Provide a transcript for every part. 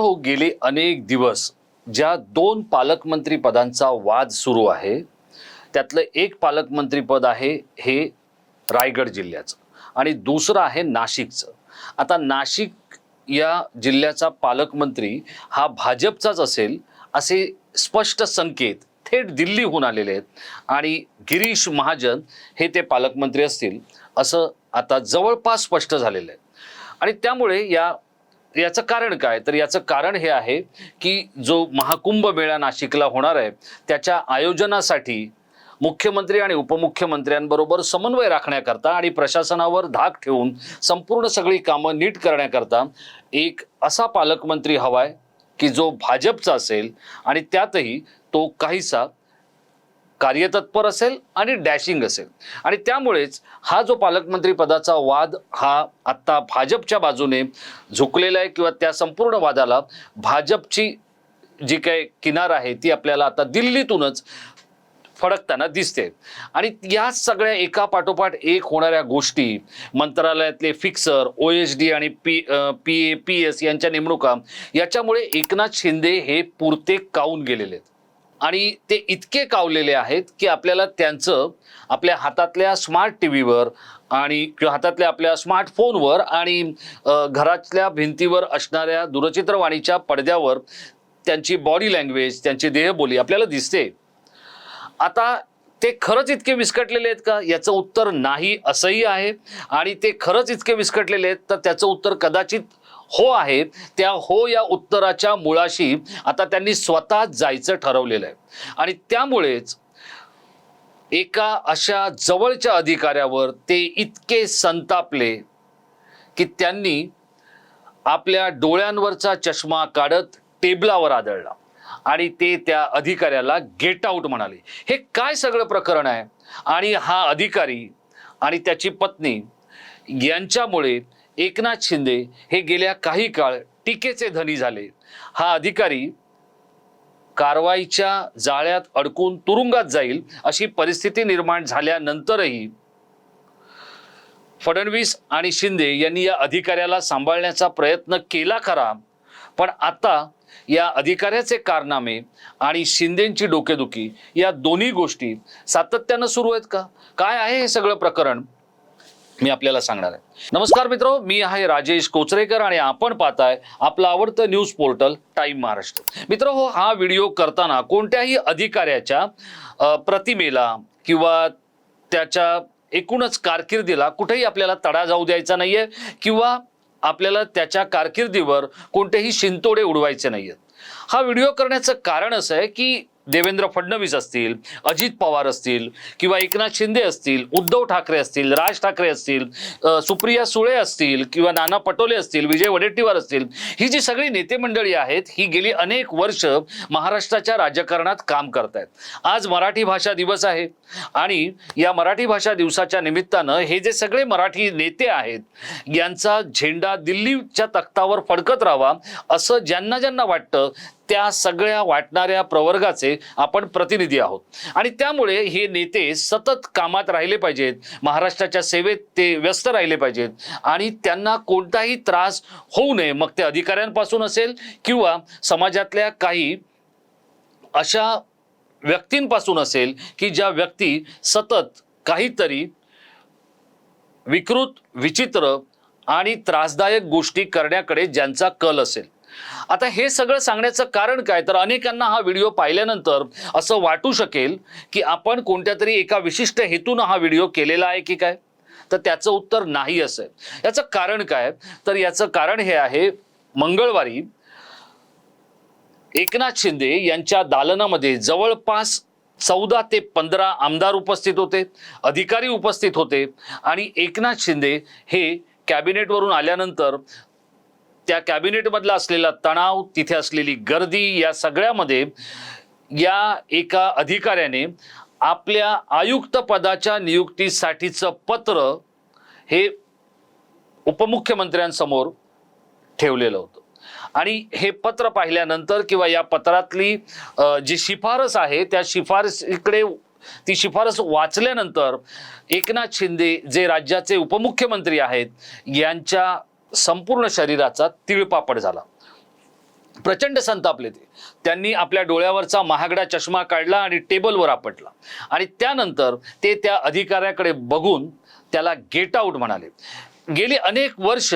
हो गेले अनेक दिवस ज्या दोन पालकमंत्री पदांचा वाद सुरू आहे त्यातलं एक पालकमंत्री पद आहे हे रायगड जिल्ह्याचं आणि दुसरं आहे नाशिकचं. आता नाशिक या जिल्ह्याचा पालकमंत्री हा भाजपचाच असेल असे स्पष्ट संकेत थेट दिल्लीहून आलेले आहेत आणि गिरीश महाजन हे ते पालकमंत्री असतील असं आता जवळपास स्पष्ट झालेलं आहे. आणि त्यामुळे या याचं कारण काय? तर याचं कारण हे आहे की जो महाकुंभ मेळा नाशिकला होणार आहे त्याच्या आयोजनासाठी मुख्यमंत्री आणि उपमुख्यमंत्र्यांबरोबर समन्वय राखण्याकरता आणि प्रशासनावर धाक ठेवून संपूर्ण सगळी कामं नीट करण्याकरता एक असा पालकमंत्री हवाय की जो भाजपचा असेल आणि त्यातही तो काहीसा कार्यतत्पर असेल आणि डॅशिंग असेल. आणि त्यामुळेच हा जो पालकमंत्री पदाचा वाद हा आत्ता भाजपच्या बाजूने झुकलेला आहे किंवा त्या संपूर्ण वादाला भाजपची जी काही किनार आहे ती आपल्याला आता दिल्लीतूनच फडकताना दिसते. आणि या सगळ्या एका पाठोपाठ एक होणाऱ्या गोष्टी मंत्रालयातले फिक्सर ओ एच डी आणि P P A P S यांच्या नेमणुका याच्यामुळे एकनाथ शिंदे हे पुरते काऊन गेलेले आहेत? आणि ते इतके कावलेले आहेत की आपल्याला त्यांचं आपल्या हातातल्या स्मार्ट टी व्हीवर आणि किंवा हातातल्या आपल्या स्मार्टफोनवर आणि घरातल्या भिंतीवर असणाऱ्या दूरचित्रवाणीच्या पडद्यावर त्यांची बॉडी लँग्वेज त्यांची देहबोली आपल्याला दिसते. आता ते खरंच इतके विस्कटलेले आहेत का? याचं उत्तर नाही असंही आहे. आणि ते खरंच इतके विस्कटलेले आहेत तर त्याचं उत्तर कदाचित हो आहे त्या हो या उत्तराच्या मुळाशी आता त्यांनी स्वतः जायचं ठरवलेलं आहे. आणि त्यामुळेच एका अशा जवळच्या अधिकाऱ्यावर ते इतके संतापले की त्यांनी आपल्या डोळ्यांवरचा चष्मा काढत टेबलावर आदळला आणि ते त्या अधिकाऱ्याला गेट आऊट म्हणाले. हे काय सगळं प्रकरण आहे? आणि हा अधिकारी आणि त्याची पत्नी यांच्यामुळे एकनाथ शिंदे हे गेल्या काही काळ टीकेचे धनी झाले. हा अधिकारी कारवाईच्या जाळ्यात अडकून तुरुंगात जाईल अशी परिस्थिती निर्माण झाल्यानंतरही फडणवीस आणि शिंदे यांनी या अधिकाऱ्याला सांभाळण्याचा प्रयत्न केला खरा. पण आता या अधिकाऱ्याचे कारनामे आणि शिंदेची डोकेदुखी या दोन्ही गोष्टी सातत्यानं सुरू आहेत का? काय आहे हे सगळं प्रकरण? मी आपल्याला सांगणार आहे. नमस्कार मित्र मी आहे राजेश कोचरेकर आणि आपण पाहताय आपलं आवडतं न्यूज पोर्टल टाईम महाराष्ट्र. मित्र हो हा व्हिडिओ करताना कोणत्याही अधिकाऱ्याच्या प्रतिमेला किंवा त्याच्या एकूणच कारकिर्दीला कुठेही आपल्याला तडा जाऊ द्यायचा नाहीये किंवा आपल्याला त्याच्या कारकिर्दीवर कोणतेही शिंतोडे उडवायचे नाहीयेत. हा व्हिडिओ करण्याचं कारण असं आहे की देवेंद्र फडणवीस असतील अजित पवार असतील किंवा एकनाथ शिंदे असतील उद्धव ठाकरे असतील राज ठाकरे असतील सुप्रिया सुळे असतील किंवा नाना पटोले असतील विजय वडेट्टीवार असतील ही जी सगळी नेते मंडळी आहेत ही गेली अनेक वर्ष महाराष्ट्राच्या राजकारणात काम करतायत. आज मराठी भाषा दिवस आहे आणि या मराठी भाषा दिवसाच्या निमित्तानं हे जे सगळे मराठी नेते आहेत यांचा झेंडा दिल्लीच्या तख्तावर फडकत राहावा असं ज्यांना ज्यांना वाटतं त्या सगळ्या वाटणाऱ्या प्रवर्गाचे आपण प्रतिनिधी आहोत. आणि त्यामुळे हे नेते सतत कामात राहिले पाहिजेत. महाराष्ट्राच्या सेवेत ते व्यस्त राहिले पाहिजेत. आणि त्यांना कोणताही त्रास होऊ नये. मग ते अधिकाऱ्यांपासून असेल किंवा समाजातल्या काही अशा व्यक्तींपासून असेल की ज्या व्यक्ती सतत काहीतरी विकृत विचित्र आणि त्रासदायक गोष्टी करण्याकडे ज्यांचा कल असेल. आता हे सगळं सांगण्याचं कारण काय? तर अनेकांना हा व्हिडिओ पाहिल्यानंतर असं वाटू शकेल की आपण कोणत्या तरी एका विशिष्ट हेतून हा व्हिडिओ केलेला आहे की काय? तर त्याचं उत्तर नाही असं आहे. याचं कारण काय? तर याचं कारण हे आहे मंगळवारी एकनाथ शिंदे यांच्या दालनामध्ये जवळपास चौदा ते पंधरा आमदार उपस्थित होते अधिकारी उपस्थित होते आणि एकनाथ शिंदे हे कॅबिनेटवरून आल्यानंतर त्या कॅबिनेटमधला असलेला तणाव तिथे असलेली गर्दी या सगळ्यामध्ये या एका अधिकाऱ्याने आपल्या आयुक्त पदाच्या नियुक्तीसाठीचं पत्र हे उपमुख्यमंत्र्यांसमोर ठेवलेलं होतं. आणि हे पत्र पाहिल्यानंतर किंवा या पत्रातली जी शिफारस आहे त्या शिफारसीकडे ती शिफारस वाचल्यानंतर एकनाथ शिंदे जे राज्याचे उपमुख्यमंत्री आहेत यांच्या संपूर्ण शरीराचा तिळपापड झाला. प्रचंड संतापले ते त्यांनी आपल्या डोळ्यावरचा महागडा चष्मा काढला आणि टेबलवर आपटला. आणि त्यानंतर ते त्या अधिकाऱ्याकडे बघून त्याला गेट आऊट म्हणाले. गेली अनेक वर्ष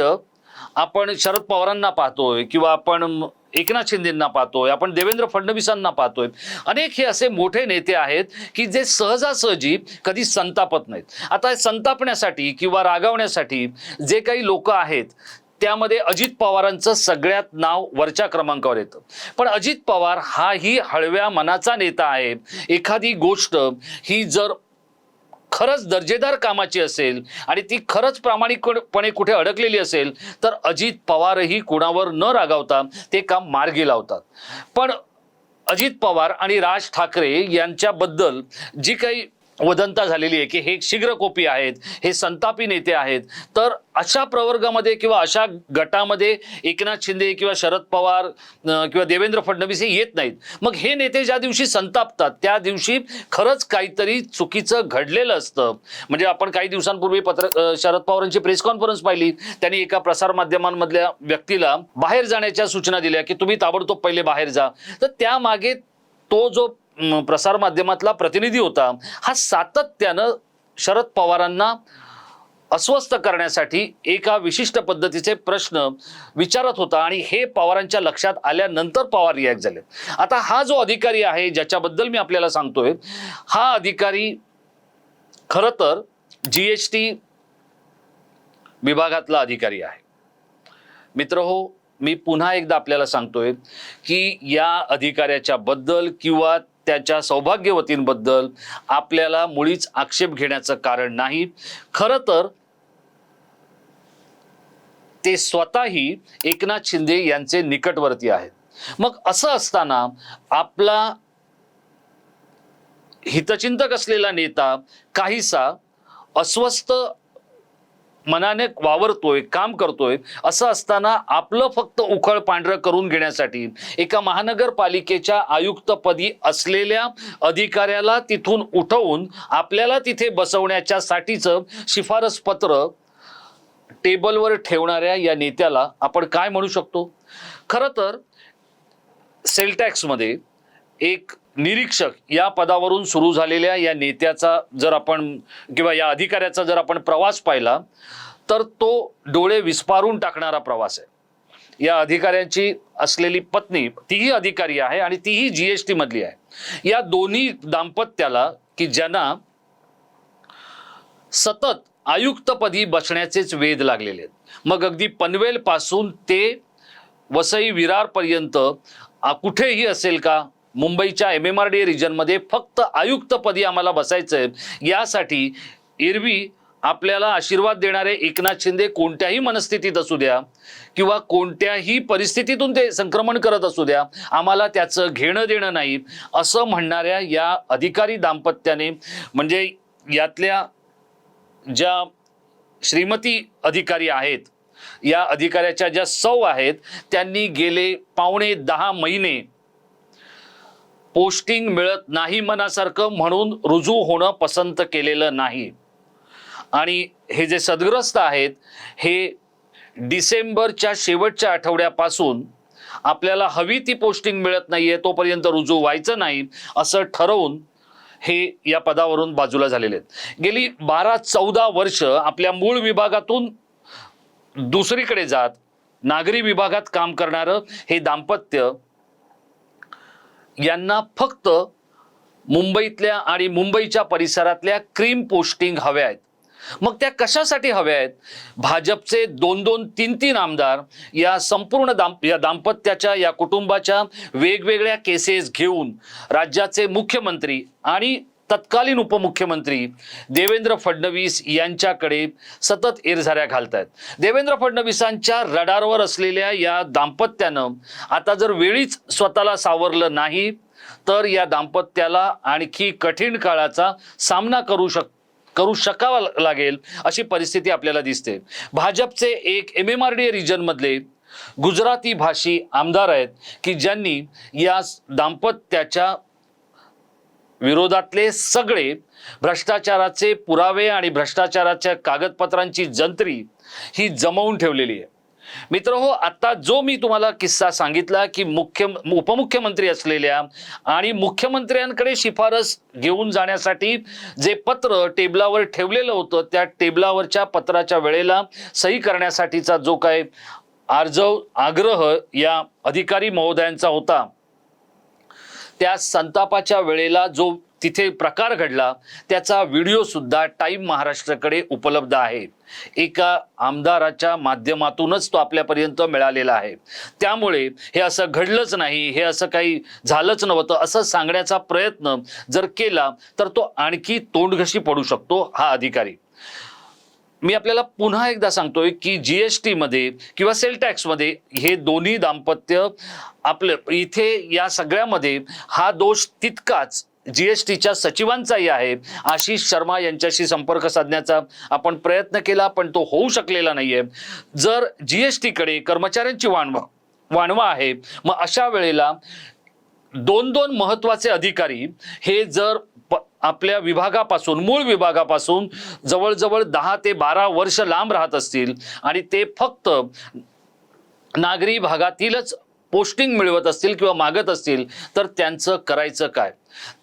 आपण शरद पवारांना पाहतोय किंवा आपण एकनाथ शिंदेंना पाहतोय आपण देवेंद्र फडणवीसांना पाहतोय. अनेक हे असे मोठे नेते आहेत की जे सहजासहजी कधी संतापत नाहीत. आता हे संतापण्यासाठी किंवा रागावण्यासाठी जे काही लोक आहेत त्यामध्ये अजित पवारांचं सगळ्यात नाव वरच्या क्रमांकावर येतं. पण अजित पवार हाही हळव्या मनाचा नेता आहे. एखादी गोष्ट ही जर खरंच दर्जेदार कामाची असेल आणि ती खरंच प्रामाणिकपणे कुठे अडकलेली असेल तर अजित पवारही कुणावर न रागावता ते काम मार्गी लावतात. पण अजित पवार आणि राज ठाकरे यांच्याबद्दल जी काही वदंता झालेली आहे की हे शीघ्रकोपी आहेत हे संतापी नेते आहेत. तर अशा प्रवर्गामध्ये किंवा अशा गटामध्ये एकनाथ शिंदे किंवा शरद पवार किंवा देवेंद्र फडणवीस हे येत नाहीत. मग हे नेते ज्या दिवशी संतापतात त्या दिवशी खरंच काहीतरी चुकीचं घडलेलं असतं. म्हणजे आपण काही दिवसांपूर्वी पत्र शरद पवारांची प्रेस कॉन्फरन्स पाहिली. त्यांनी एका प्रसारमाध्यमांमधल्या व्यक्तीला बाहेर जाण्याच्या सूचना दिल्या की तुम्ही ताबडतोब पहिले बाहेर जा. तर त्यामागे तो जो प्रसारमाध्यमातला प्रतिनिधी होता. हा सातत्यानं शरद पवारांना अस्वस्थ करण्यासाठी एका विशिष्ट पद्धतीचे प्रश्न विचारत होता आणि हे पवारांच्या लक्षात आल्यानंतर पवार रिॲक्ट झाले. आता हा जो अधिकारी आहे ज्याच्याबद्दल मी आपल्याला सांगतोय हा अधिकारी खरं तर जी एस टी विभागातला अधिकारी आहे. मित्र हो मी पुन्हा एकदा आपल्याला सांगतोय की या अधिकाऱ्याच्या बद्दल किंवा त्याच्या सौभाग्यवतींबद्दल आपल्याला मुळीच आक्षेप घेण्याचं कारण नाही. खरं तर ते स्वतःही एकनाथ शिंदे यांचे निकटवर्ती आहेत. मग असं असताना आपला हितचिंतक असलेला नेता काहीसा अस्वस्थ मनाने वावरतोय काम करतोय असं असताना आपलं फक्त उखळ पांढरं करून घेण्यासाठी एका महानगरपालिकेच्या आयुक्तपदी असलेल्या अधिकाऱ्याला तिथून उठवून आपल्याला तिथे बसवण्याच्या साठीचं शिफारस पत्र टेबलवर ठेवणाऱ्या या नेत्याला आपण काय म्हणू शकतो? खरं तर सेलटॅक्समध्ये एक निरीक्षक या पदावरून सुरू झालेल्या या नेत्याचा जर आपण किंवा या अधिकाऱ्याचा जर आपण प्रवास पाहिला तर तो डोळे विस्पारून टाकणारा प्रवास आहे. या अधिकाऱ्यांची असलेली पत्नी तीही अधिकारी आहे आणि तीही जी एस टी मधली आहे. या दोन्ही दाम्पत्याला की ज्यांना सतत आयुक्तपदी बसण्याचेच वेध लागलेले आहेत. मग अगदी पनवेल पासून ते वसई विरारपर्यंत कुठेही असेल का? मुंबईच्या एम एम आर डी रिजनमध्ये फक्त आयुक्तपदी आम्हाला बसायचं आहे यासाठी एरवी आपल्याला आशीर्वाद देणारे एकनाथ शिंदे कोणत्याही मनस्थितीत असू द्या किंवा कोणत्याही परिस्थितीतून ते संक्रमण करत असू द्या आम्हाला त्याचं घेणं देणं नाही. असं म्हणणाऱ्या या अधिकारी दाम्पत्याने म्हणजे यातल्या ज्या श्रीमती अधिकारी आहेत या अधिकाऱ्याच्या ज्या सौ आहेत त्यांनी गेले पावणे दहा महिने पोस्टिंग मिळत नाही मनासारखं म्हणून रुजू होणं पसंत केलेलं नाही. आणि हे जे सदग्रस्त आहेत हे डिसेंबरच्या शेवटच्या आठवड्यापासून आपल्याला हवी ती पोस्टिंग मिळत नाही आहे तोपर्यंत रुजू व्हायचं नाही असं ठरवून हे या पदावरून बाजूला झालेले आहेत. गेली बारा चौदा वर्ष आपल्या मूळ विभागातून दुसरीकडे जात नागरी विभागात काम करणारं हे दाम्पत्य यांना फक्त मुंबईतल्या आणि मुंबईच्या परिसरातल्या क्रीम पोस्टिंग हव्या आहेत. मग त्या कशासाठी हव्या आहेत? भाजपचे दोन दोन तीन तीन आमदार या संपूर्ण दाम या दाम्पत्याच्या या कुटुंबाच्या वेगवेगळ्या केसेस घेऊन राज्याचे मुख्यमंत्री आणि तत्कालीन उपमुख्यमंत्री देवेंद्र फडणवीस यांच्याकडे सतत एरझाऱ्या घालत आहेत देवेंद्र फडणवीसांच्या रडारवर असलेल्या या दाम्पत्यानं आता जर वेळीच स्वतःला सावरलं नाही तर या दाम्पत्याला आणखी कठीण काळाचा सामना करू शक करू शकावा लागेल अशी परिस्थिती आपल्याला दिसते. भाजपचे एक एम एम आर डी रिजनमधले गुजराती भाषी आमदार आहेत की ज्यांनी या दाम्पत्याच्या विरोधातले सगळे भ्रष्टाचाराचे पुरावे आणि भ्रष्टाचाराच्या कागदपत्रांची जंत्री ही जमवून ठेवलेली आहे. मित्र हो आता जो मी तुम्हाला किस्सा सांगितला की मुख्य उपमुख्यमंत्री असलेल्या आणि मुख्यमंत्र्यांकडे शिफारस घेऊन जाण्यासाठी जे पत्र टेबलावर ठेवलेलं होतं त्या टेबलावरच्या पत्राच्या वेळेला सही करण्यासाठीचा जो काय आर्जव आग्रह या अधिकारी महोदयांचा होता त्या संतापाच्या वेळेला जो तिथे प्रकार घडला त्याचा व्हिडिओ सुद्धा टाईम महाराष्ट्राकडे उपलब्ध आहे. एका आमदाराच्या माध्यमातूनच तो आपल्यापर्यंत मिळालेला आहे. त्यामुळे हे असं घडलंच नाही हे असं काही झालंच नव्हतं असं सांगण्याचा प्रयत्न जर केला तर तो आणखी तोंडघशी पडू शकतो हा अधिकारी. मी आपल्याला पुन्हा एकदा सांगतोय की जी एस टीमध्ये किंवा सेल टॅक्समध्ये हे दोन्ही दाम्पत्य आपलं इथे या सगळ्यामध्ये हा दोष तितकाच जी एस टीच्या सचिवांचाही आहे. आशिष शर्मा यांच्याशी संपर्क साधण्याचा आपण प्रयत्न केला पण तो होऊ शकलेला नाहीये. जर जी एस टीकडे कर्मचाऱ्यांची वाणवा वाणवा आहे मग अशा वेळेला दोन दोन महत्त्वाचे अधिकारी हे जर आपल्या विभागापासून मूळ विभागापासून जवळजवळ दहा ते बारा वर्ष लांब राहत असतील आणि ते फक्त नागरी भागातीलच पोस्टिंग मिळवत असतील किंवा मागत असतील तर त्यांचं करायचं काय?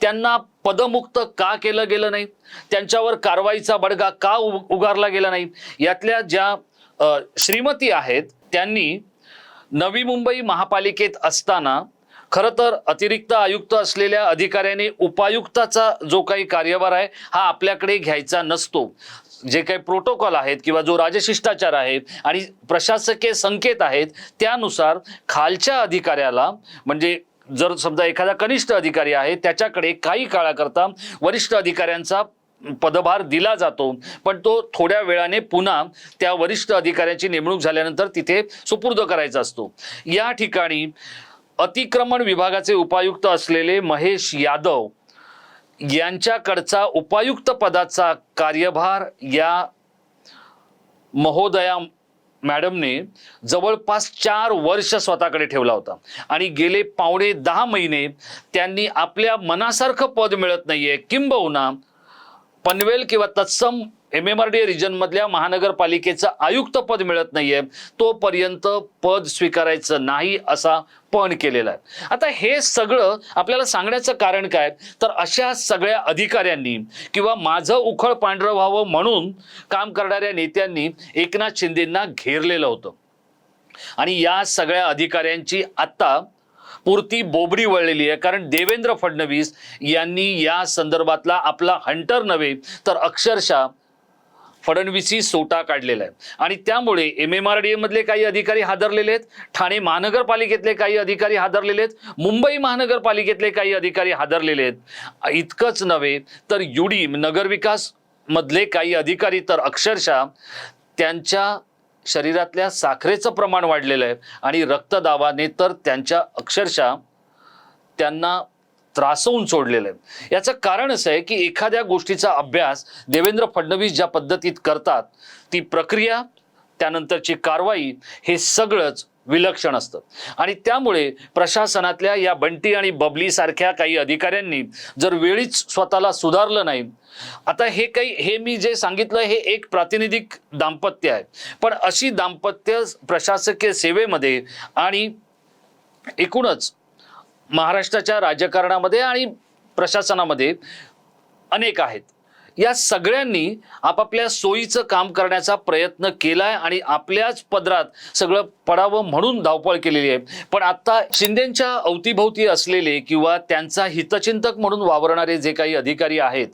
त्यांना पदमुक्त का केलं गेलं नाही? त्यांच्यावर कारवाईचा बडगा का उगारला गेला नाही? यातल्या ज्या श्रीमती आहेत त्यांनी नवी मुंबई महापालिकेत असताना खरं तर अतिरिक्त आयुक्त असलेल्या अधिकाऱ्याने उपायुक्ताचा जो काही कार्यभार आहे हा आपल्याकडे घ्यायचा नसतो. जे काही प्रोटोकॉल आहेत किंवा जो राजशिष्टाचार आहे आणि प्रशासकीय संकेत आहेत त्यानुसार खालच्या अधिकाऱ्याला म्हणजे जर समजा एखादा कनिष्ठ अधिकारी आहे त्याच्याकडे काही काळाकरता वरिष्ठ अधिकाऱ्यांचा पदभार दिला जातो. पण तो थोड्या वेळाने पुन्हा त्या वरिष्ठ अधिकाऱ्याची नेमणूक झाल्यानंतर तिथे सुपूर्द करायचा असतो. या ठिकाणी अतिक्रमण विभागाचे उपायुक्त असलेले महेश यादव यांच्याकडचा उपायुक्त पदाचा कार्यभार या महोदया मॅडमने जवळपास चार वर्ष स्वतःकडे ठेवला होता. आणि गेले पावणे दहा महिने त्यांनी आपल्या मनासारखं पद मिळत नाहीये. किंबहुना पनवेल किंवा तत्सम एम एम आर डी रिजनमधल्या महानगरपालिकेचं आयुक्त पद मिळत नाहीये. तोपर्यंत पद स्वीकारायचं नाही असा पण केलेला आहे. आता हे सगळं आपल्याला सांगण्याचं कारण काय? तर अशा सगळ्या अधिकाऱ्यांनी किंवा माझं उखळ पांढरं व्हावं म्हणून काम करणाऱ्या नेत्यांनी एकनाथ शिंदेंना घेरलेलं होतं. आणि या सगळ्या अधिकाऱ्यांची आत्ता पुरती बोबडी वळलेली आहे. कारण देवेंद्र फडणवीस यांनी या संदर्भातला आपला हंटर नव्हे तर अक्षरशः फडणवीसी सोटा काढलेला आहे. आणि त्यामुळे एम एम आर डी मधले काही अधिकारी हादरलेले आहेत. ठाणे महानगरपालिकेतले काही अधिकारी हादरलेले आहेत. मुंबई महानगरपालिकेतले काही अधिकारी हादरलेले आहेत. इतकंच नव्हे तर युडी नगरविकास मधले काही अधिकारी तर अक्षरशः त्यांच्या शरीरातल्या साखरेचं प्रमाण वाढलेलं आहे. आणि रक्तदाबाने तर त्यांच्या अक्षरशः त्यांना त्रासवून सोडलेलं आहे याचं कारण असं आहे की एखाद्या गोष्टीचा अभ्यास देवेंद्र फडणवीस ज्या पद्धतीत करतात ती प्रक्रिया त्यानंतरची कारवाई हे सगळंच विलक्षण असतं. आणि त्यामुळे प्रशासनातल्या या बंटी आणि बबली सारख्या काही अधिकाऱ्यांनी जर वेळीच स्वतःला सुधारलं नाही आता हे काही हे मी जे सांगितलं हे एक प्रातिनिधिक दाम्पत्य आहे. पण अशी दाम्पत्य प्रशासकीय सेवेमध्ये आणि एकूणच महाराष्ट्राच्या राजकारणामध्ये आणि प्रशासनामध्ये अनेक आहेत. या सगळ्यांनी आपापल्या सोयीचं काम करण्याचा प्रयत्न केलाय आणि आपल्याच पदरात सगळं पडावं म्हणून धावपळ केलेली आहे. पण आता शिंदेच्या अवतीभोवती असलेले किंवा त्यांचा हितचिंतक म्हणून वावरणारे जे काही अधिकारी आहेत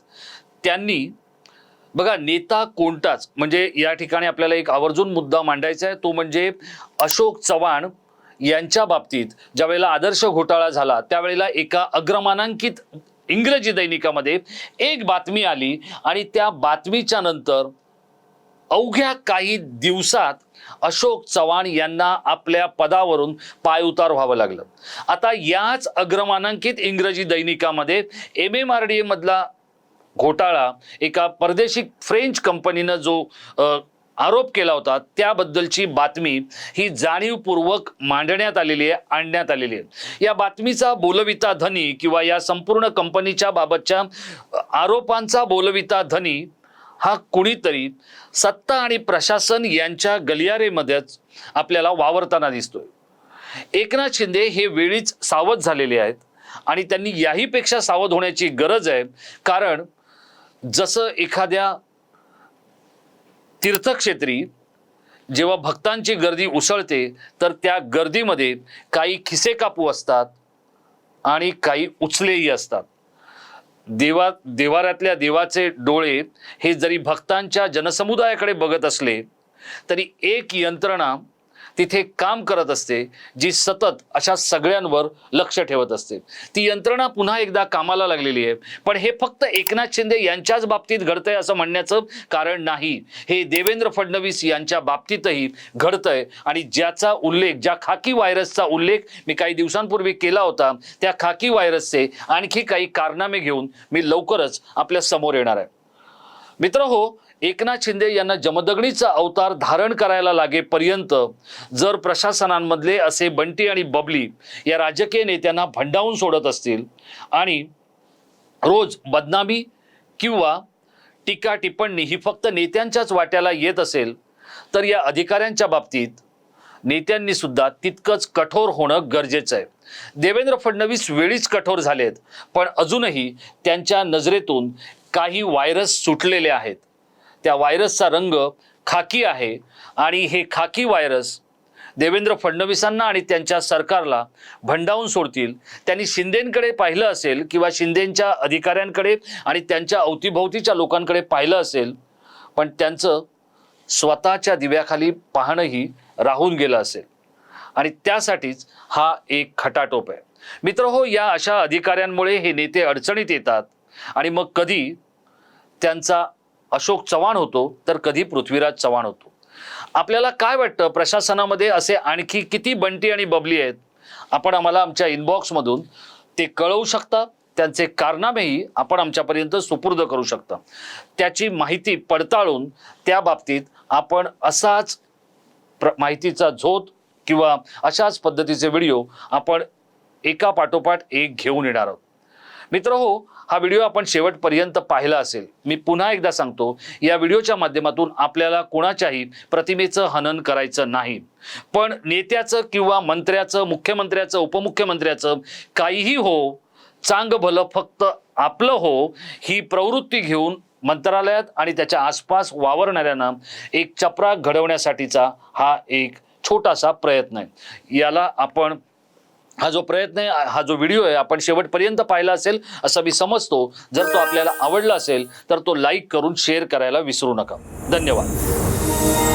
त्यांनी बघा नेता कोणताच म्हणजे या ठिकाणी आपल्याला एक आवर्जून मुद्दा मांडायचा आहे तो म्हणजे अशोक चव्हाण यांच्या बाबतीत ज्यावेळेला आदर्श घोटाळा झाला त्यावेळेला एका अग्रमानांकित इंग्रजी दैनिकामध्ये एक बातमी आली आणि त्या बातमीच्या नंतर अवघ्या काही दिवसात अशोक चव्हाण यांना आपल्या पदावरून पायउतार व्हावं लागलं. आता याच अग्रमानांकित इंग्रजी दैनिकामध्ये एम एम आर डी मधला घोटाळा एका परदेशी फ्रेंच कंपनीनं जो आरोप केला होता त्याबद्दलची बातमी ही जाणीवपूर्वक मांडण्यात आलेली आहे आणण्यात आलेली आहे. या बातमीचा बोलविता धनी किंवा या संपूर्ण कंपनीच्या बाबतच्या आरोपांचा बोलविता धनी हा कुणीतरी सत्ता आणि प्रशासन यांच्या गलियारेमध्येच आपल्याला वावरताना दिसतोय. एकनाथ शिंदे हे वेळीच सावध झालेले आहेत आणि त्यांनी याहीपेक्षा सावध होण्याची गरज आहे. कारण जसं एखाद्या तीर्थक्षेत्री जेव्हा भक्तांची गर्दी उसळते तर त्या गर्दीमध्ये काही खिसे कापू असतात आणि काही उचलेही असतात. देवा देवाऱ्यातल्या देवाचे डोळे हे जरी भक्तांच्या जनसमुदायाकडे बघत असले तरी एक यंत्रणा तिथे काम करत असते जी सतत अशा सगळ्यांवर लक्ष ठेवत असते. ती यंत्रणा पुन्हा एकदा कामाला लागलेली आहे. पण हे फक्त एकनाथ शिंदे यांच्याच बाबतीत घडतंय असं म्हणण्याचं कारण नाही. हे देवेंद्र फडणवीस यांच्या बाबतीतही घडतंय आणि ज्याचा उल्लेख ज्या खाकी व्हायरसचा उल्लेख मी काही दिवसांपूर्वी केला होता त्या खाकी व्हायरसचे आणखी काही कारनामे घेऊन मी लवकरच आपल्यासमोर येणार आहे. मित्र हो एकनाथ शिंदे यांना जमदगणीचा अवतार धारण करायला लागेपर्यंत जर प्रशासनांमधले असे बंटी आणि बबली या राजकीय नेत्यांना भंडावून सोडत असतील आणि रोज बदनामी किंवा टीका टिप्पणी ही फक्त नेत्यांच्याच वाट्याला येत असेल तर या अधिकाऱ्यांच्या बाबतीत नेत्यांनी सुद्धा तितकंच कठोर होणं गरजेचं आहे. देवेंद्र फडणवीस वेळीच कठोर झालेत पण अजूनही त्यांच्या नजरेतून काही व्हायरस सुटलेले आहेत. त्या व्हायरसचा रंग खाकी आहे. आणि हे खाकी व्हायरस देवेंद्र फडणवीसांना आणि त्यांच्या सरकारला भंडावून सोडतील. त्यांनी शिंदेंकडे पाहिलं असेल किंवा शिंदेंच्या अधिकाऱ्यांकडे आणि त्यांच्या अवतीभोवतीच्या लोकांकडे पाहिलं असेल पण त्यांचं स्वतःच्या दिव्याखाली पाहणंही राहून गेलं असेल. आणि त्यासाठीच हा एक खटाटोप आहे. मित्र हो या अशा अधिकाऱ्यांमुळे हे नेते अडचणीत येतात आणि मग कधी त्यांचा अशोक चव्हाण होतो तर कधी पृथ्वीराज चव्हाण होतो. आपल्याला काय वाटतं? प्रशासनामध्ये असे आणखी किती बंटी आणि बबली आहेत? आपण आम्हाला आमच्या इनबॉक्समधून ते कळवू शकता. त्यांचे कारनामेही आपण आमच्यापर्यंत सुपूर्द करू शकता. त्याची माहिती पडताळून त्या बाबतीत आपण असाच प्र माहितीचा झोत किंवा अशाच पद्धतीचे व्हिडिओ आपण एका पाठोपाठ एक घेऊन येणार आहोत. मित्र हो हा व्हिडिओ आपण शेवटपर्यंत पाहिला असेल. मी पुन्हा एकदा सांगतो या व्हिडिओच्या माध्यमातून आपल्याला कोणाच्याही प्रतिमेचं हनन करायचं नाही. पण नेत्याचं किंवा मंत्र्याचं मुख्यमंत्र्याचं उपमुख्यमंत्र्याचं काहीही हो चांग भलं फक्त आपलं हो ही प्रवृत्ती घेऊन मंत्रालयात आणि त्याच्या आसपास वावरणाऱ्यांना एक चपरा घडवण्यासाठीचा हा एक छोटासा प्रयत्न आहे. याला आपण हा जो प्रयत्न आहे हा जो व्हिडिओ आहे आपण शेवटपर्यंत पाहिला असेल असं मी समजतो. जर तो आपल्याला आवडला असेल तर तो लाईक करून शेअर करायला विसरू नका. धन्यवाद.